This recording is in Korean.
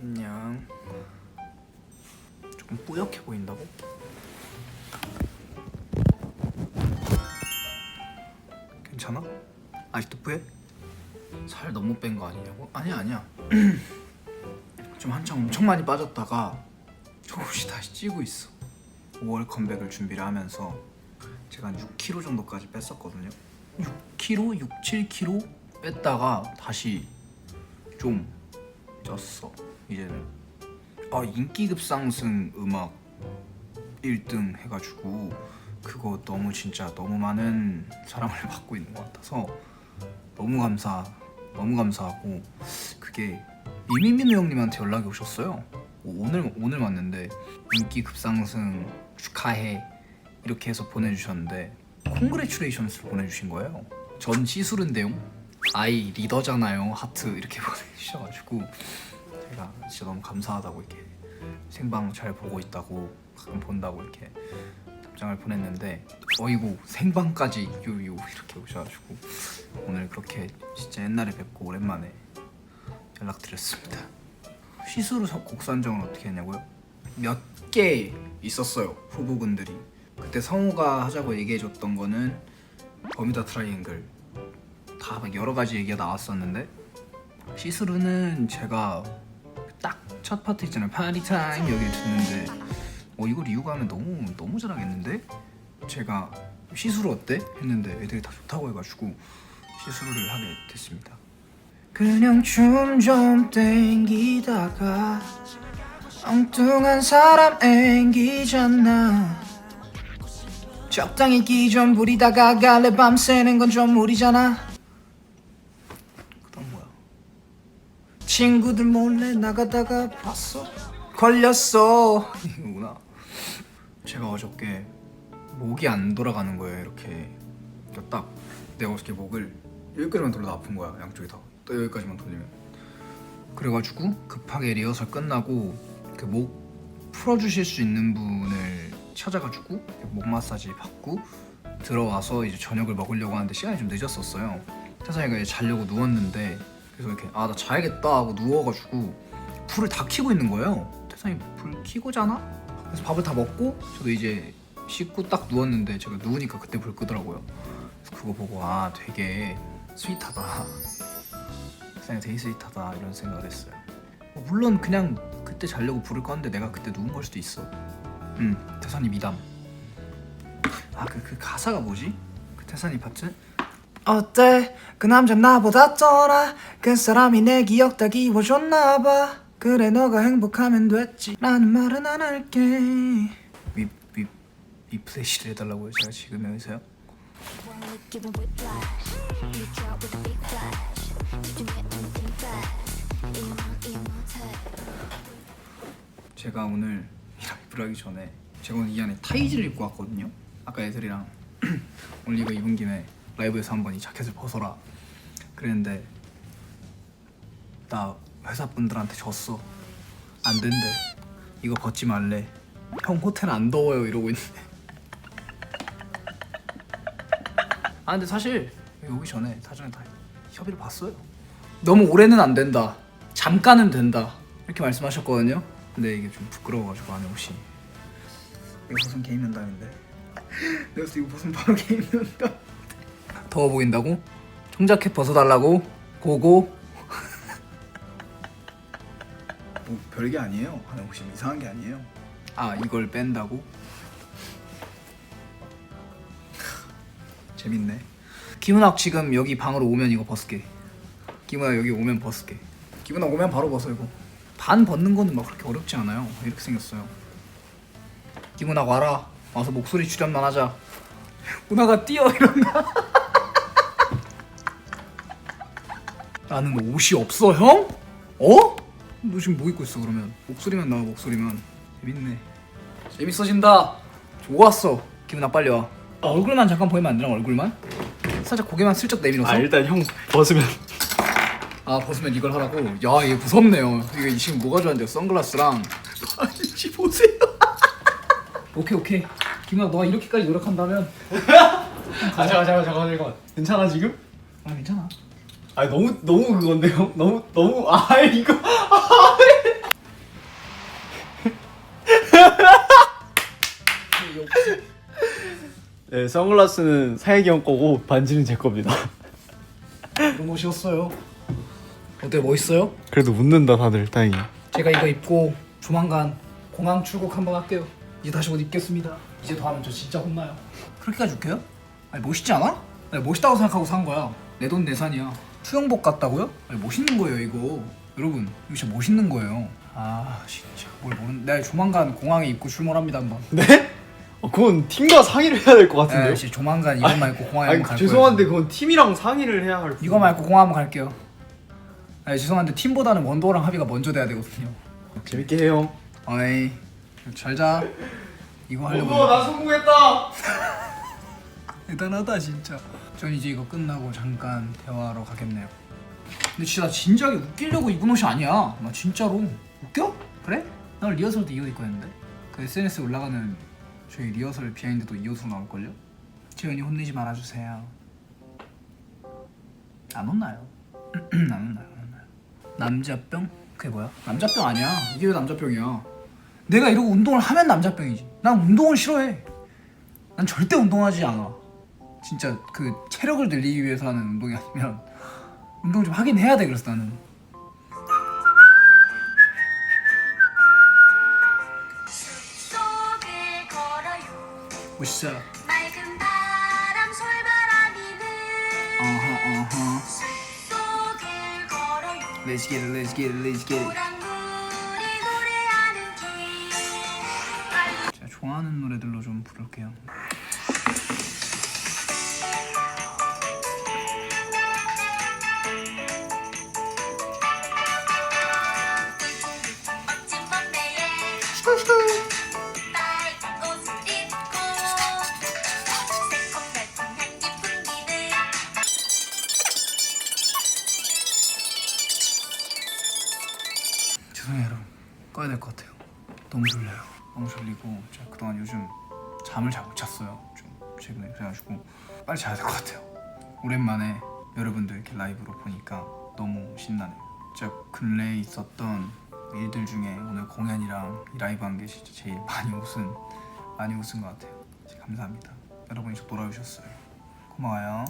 안녕. 조금 뿌옇게 보인다고? 괜찮아? 아직도 뿌얘? 살 너무 뺀 거 아니냐고? 아니야 아니야. 좀 한창 엄청 많이 빠졌다가 조금씩 다시 찌고 있어. 5월 컴백을 준비를 하면서 제가 한 6kg 정도까지 뺐었거든요. 6kg, 6, 7kg 뺐다가 다시 좀 쪘어. 이제는 아 인기 급상승 음악 1등 해가지고 그거 너무 진짜 너무 많은 사랑을 받고 있는 것 같아서 너무 감사 너무 감사하고 그게 이민민우 형님한테 연락이 오셨어요. 오늘 오늘 왔는데 인기 급상승 축하해 이렇게 해서 보내주셨는데 콩그레츄레이션스를 보내주신 거예요. 전 시술은데요. 아이 리더잖아요. 하트 이렇게 보내주셔가지고 제가 진짜 너무 감사하다고 이렇게 생방 잘 보고 있다고 가끔 본다고 이렇게 답장을 보냈는데 어이구 생방까지 유유 이렇게 오셔가지고 오늘 그렇게 진짜 옛날에 뵙고 오랜만에 연락드렸습니다. 시스루 곡 선정을 어떻게 했냐고요? 몇 개 있었어요 후보군들이 그때 성우가 하자고 얘기해줬던 거는 버뮤다 트라이앵글 다 막 여러 가지 얘기가 나왔었는데 시스루는 제가 딱 첫 파트 있잖아요. 파티 타임 여기를 듣는데. 어 이걸 이유가 하면 너무 너무 잘하겠는데? 제가 시스루 어때? 했는데 애들이 다 좋다고 해가지고 시스루를 하게 됐습니다. 그냥 춤 좀 땡기다가 엉뚱한 사람 앵기잖아. 적당히 기좀 부리다가 갈래 밤새는 건 좀 무리잖아 그럼 뭐야 친구들 몰래 나가다가 봤어? 걸렸어. 이거구나. 제가 어저께 목이 안 돌아가는 거예요 이렇게. 그러니까 딱 내가 어저께 목을 여기까지만 돌려도 아픈 거야 양쪽이 다또 여기까지만 돌리면. 그래가지고 급하게 리허설 끝나고 그 목 풀어주실 수 있는 분을 찾아가지고 목 마사지 받고 들어와서 이제 저녁을 먹으려고 하는데 시간이 좀 늦었었어요. 태산이가 이제 자려고 누웠는데 그래서 이렇게 아 나 자야겠다 하고 누워가지고 불을 다 켜고 있는 거예요. 태산이 불 켜고 자나? 그래서 밥을 다 먹고 저도 이제 씻고 딱 누웠는데 제가 누우니까 그때 불 끄더라고요. 그래서 그거 보고 아 되게 스윗하다. 태산이 되게 스윗하다 이런 생각을 했어요. 뭐 물론 그냥 그때 자려고 불을 껐는데 내가 그때 누운 걸 수도 있어. 음, 태산이 미담. 아, 그, 그 가사가 뭐지? 그 태산이 파트? 어때? 그 남자 나보다 떠나 그 사람이 내 기억 다 기워줬나 봐 그래 너가 행복하면 됐지 라는 말은 안 할게 위, 위, 위플래시를 해달라고요 제가 지금 여기서요? 제가 오늘 이 라이브를 하기 전에 제가 오늘 이 안에 타이즈를 입고 왔거든요. 아까 애들이랑 오늘 이거 입은 김에 라이브에서 한번 이 자켓을 벗어라 그랬는데 나 회사 분들한테 줬어. 안 된대. 이거 벗지 말래. 형 호텔 안 더워요 이러고 있는데. 아 근데 사실 오기 전에 사전에 다 협의를 봤어요. 너무 오래는 안 된다. 잠깐은 된다. 이렇게 말씀하셨거든요. 근데 이게 좀 부끄러워가지고 안에 옷이. 이거 벗으면 게임 연다는데. 내가 이거 벗으면 바로 게임 연다. 더워 보인다고? 청자켓 벗어달라고? 고고? 뭐 별게 아니에요. 안에 옷이 이상한 게 아니에요. 아 이걸 뺀다고? 재밌네. 김은학 지금 여기 방으로 오면 이거 벗을게. 김은학 여기 오면 벗을게. 김은학 오면 바로 벗어 이거. 반 벗는 거는 막 그렇게 어렵지 않아요. 이렇게 생겼어요. 김은학 와라. 와서 목소리 출연만 하자. 은하가 뛰어 이런다. 나는 옷이 없어 형? 어? 너 지금 뭐 입고 있어 그러면? 목소리만 나와 목소리만. 재밌네. 재밌어진다. 좋았어. 김은학 빨리 와. 아, 얼굴만 잠깐 보이면 안 되나 얼굴만? 살짝 고개만 슬쩍 내밀어서. 아 일단 형 벗으면 아 벗으면 이걸 하라고? 야 이게 무섭네요 이게 지금 뭐가 좋아한대요 선글라스랑 아니지 보세요 오케이 오케이 김아 너가 이렇게까지 노력한다면 아 잠깐 잠깐 잠깐 잠깐 괜찮아 지금? 아 괜찮아 아니 너무 너무 그건데요? 너무 너무 아 이거 아 네, 선글라스는 사혜기 형 거고 반지는 제 겁니다. 이런 옷이었어요. 어때 멋있어요? 그래도 웃는다 다들 다행히. 제가 이거 입고 조만간 공항 출국 한번 할게요. 이제 다시 옷 입겠습니다. 이제 더 하면 저 진짜 혼나요. 그렇게까지 웃겨요? 아니 멋있지 않아? 아니, 멋있다고 생각하고 산 거야. 내 돈 내산이야. 수영복 같다고요? 아니 멋있는 거예요 이거. 여러분 이거 진짜 멋있는 거예요. 아 진짜 뭘 모르는. 내가 조만간 공항에 입고 출몰합니다 한번. 네? 어, 그건 팀과 상의를 해야 될것 네, 같은데요. 진짜 조만간 이것만 입고 공항에 아니 한번 갈 죄송한데 거예요. 그건 팀이랑 상의를 해야 할. 이거만 입고 공항 한번 갈게요. 아니 죄송한데 팀보다는 원도랑 합의가 먼저 돼야 되거든요. 재밌게 해요. 어이 잘 자. 이거 하려고. 어, 나 성공했다. 대단하다 진짜. 전 이제 이거 끝나고 잠깐 대화하러 가겠네요. 근데 진짜 나 진작에 웃기려고 입은 옷이 아니야. 나 진짜로 웃겨? 그래? 나 리허설 때 이 옷 입고 했는데. 그 SNS에 올라가는 저희 리허설 비하인드도 이 옷으로 나올걸요? 재현이 혼내지 말아주세요. 안 혼나요. 안 혼나요. 안 혼나요. 남자병? 그게 뭐야? 남자병 아니야. 이게 왜 남자병이야? 내가 이러고 운동을 하면 남자병이지. 난 운동을 싫어해. 난 절대 운동하지 않아. 진짜 그 체력을 늘리기 위해서 하는 운동이 아니면 운동 좀 하긴 해야 돼 그래서 나는. 멋있어 어허 어허 Let's get it let's get it let's get it. 제가 좋아하는 노래들로 좀 부를게요 죄송해요 여러분. 꺼야 될 것 같아요. 너무 졸려요. 너무 졸리고 제가 그동안 요즘 잠을 잘 못 잤어요. 좀 최근에 그래가지고 빨리 자야 될 것 같아요. 오랜만에 여러분들 이렇게 라이브로 보니까 너무 신나네요. 진짜 근래에 있었던 일들 중에 오늘 공연이랑 이 라이브 한 게 진짜 제일 많이 웃은 많이 웃은 것 같아요. 감사합니다. 여러분이 저 놀아주셨어요. 고마워요